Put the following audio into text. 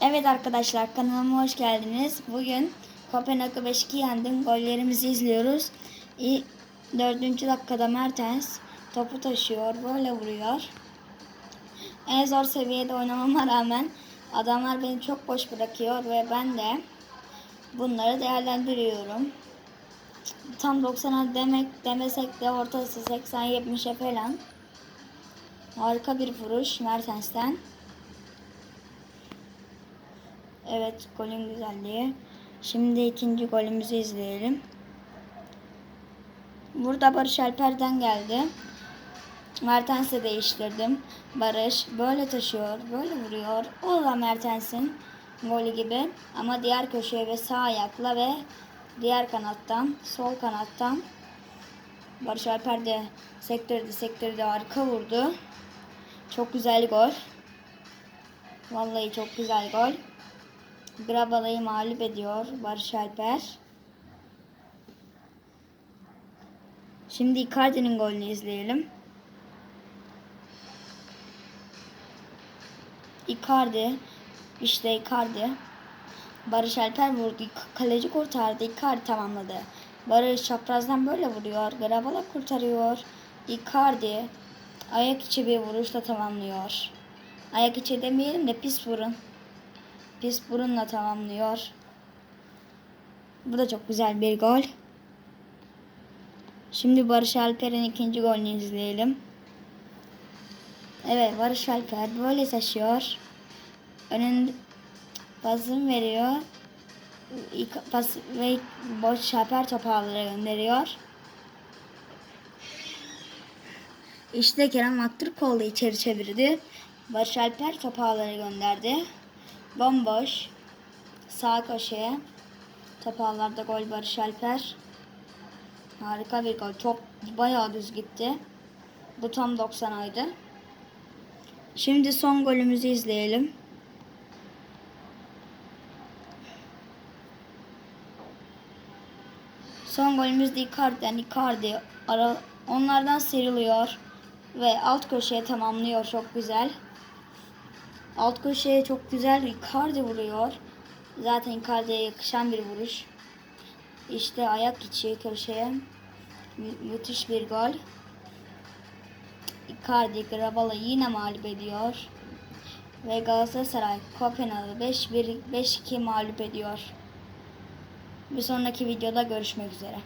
Evet arkadaşlar kanalıma hoş geldiniz. Bugün Kopenhag'ı 5-2 yendim. Gollerimizi izliyoruz. İ- Dördüncü dakikada Mertens topu taşıyor. Böyle vuruyor. En zor seviyede oynamama rağmen adamlar beni çok boş bırakıyor ve ben de bunları değerlendiriyorum. Tam 90'a demek demesek de ortası 80-70'e falan. Harika bir vuruş Mertens'ten. Evet golün güzelliği. Şimdi ikinci golümüzü izleyelim. Burada Barış Alper'den geldi. Mertens'e değiştirdim. Barış böyle taşıyor, böyle vuruyor. O da Mertens'in golü gibi. Ama diğer köşeye ve sağ ayakla ve diğer kanattan, sol kanattan Barış Alper de sektirdi, sektirdi, harika vurdu. Çok güzel gol. Vallahi çok güzel gol. Grabala'yı mağlup ediyor Barış Alper. Şimdi Icardi'nin golünü izleyelim. Icardi, işte Icardi. Barış Alper vurdu. Kaleci kurtardı. Icardi tamamladı. Barış çaprazdan böyle vuruyor. Grabala kurtarıyor. Icardi ayak içi bir vuruşla tamamlıyor. Ayak içi demeyelim de pis vurun. Pis burunla tamamlıyor. Bu da çok güzel bir gol. Şimdi Barış Alper'in ikinci golünü izleyelim. Evet Barış Alper böyle taşıyor. Önün pasını veriyor. Pas ve Barış Alper topu gönderiyor. İşte Kerem Aktürkoğlu içeri çevirdi. Barış Alper topu gönderdi. Bomboş. Sağ köşeye. Top ağlarda gol Barış Alper. Harika bir gol. Top bayağı düz gitti. Bu tam 90 aydı. Şimdi son golümüzü izleyelim. Son golümüz de Icardi'den. Icardi ara, onlardan sıyrılıyor ve alt köşeye tamamlıyor. Çok güzel. Alt köşeye çok güzel Icardi vuruyor. Zaten Icardi'ye yakışan bir vuruş. İşte ayak içi köşeye. Mü- müthiş bir gol. Icardi Grabala yine mağlup ediyor. Ve Galatasaray Kopenhag'ı 5-1 5-2 mağlup ediyor. Bir sonraki videoda görüşmek üzere.